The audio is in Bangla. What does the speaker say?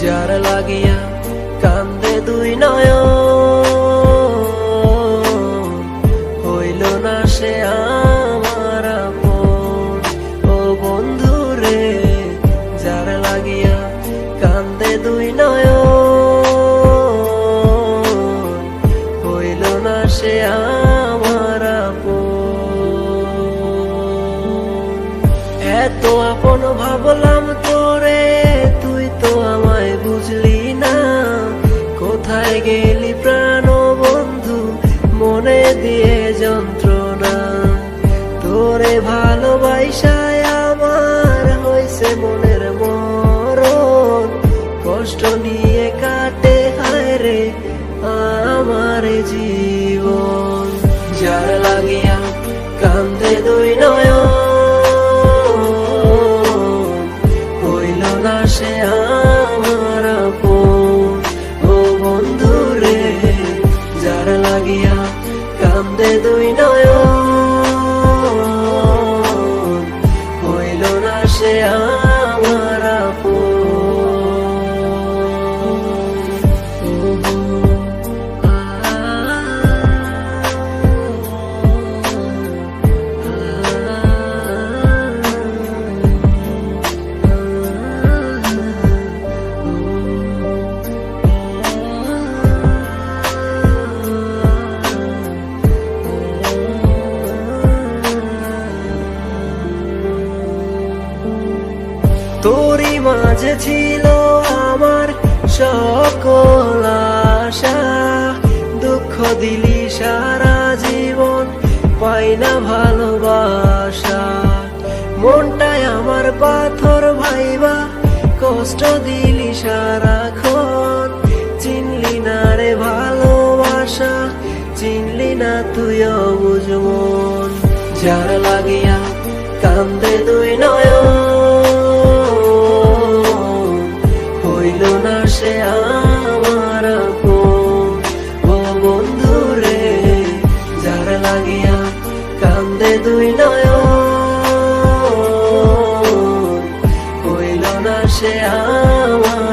যার লাগিয়া কান্দে দুই নয় হইল না সে আমার ও বন্ধু রে যার লাগিয়া কান্দে দুই নয় হইল না সে আমার এত আপন ভাবলাম তো তো আমায় বুঝলি না। কোথায় গেলি প্রাণ বন্ধু মনে দিয়ে যন্ত্রণা। তোরে ভালোবাসায় আমার হয়েছে মনের মরণ। কষ্ট নিয়ে কাটে, হায় রে, আমার জীবন। যার লাগিয়া কান্দে কান্দে দুই নয় হইল না সে আমার তোরই মাঝে ছিল আমার সকল আশা। দুঃখ দিলি সারা জীবন, পাই না ভালোবাসা। মনটায় আমার পাথর ভাইবা, কষ্ট দিলি সারাক্ষণ। চিনলি না রে ভালোবাসা, চিনলি না তুইও বুঝমন যার লাগিয়া কান্দে দুই নয়ন দুই নয় হইল না সে আমার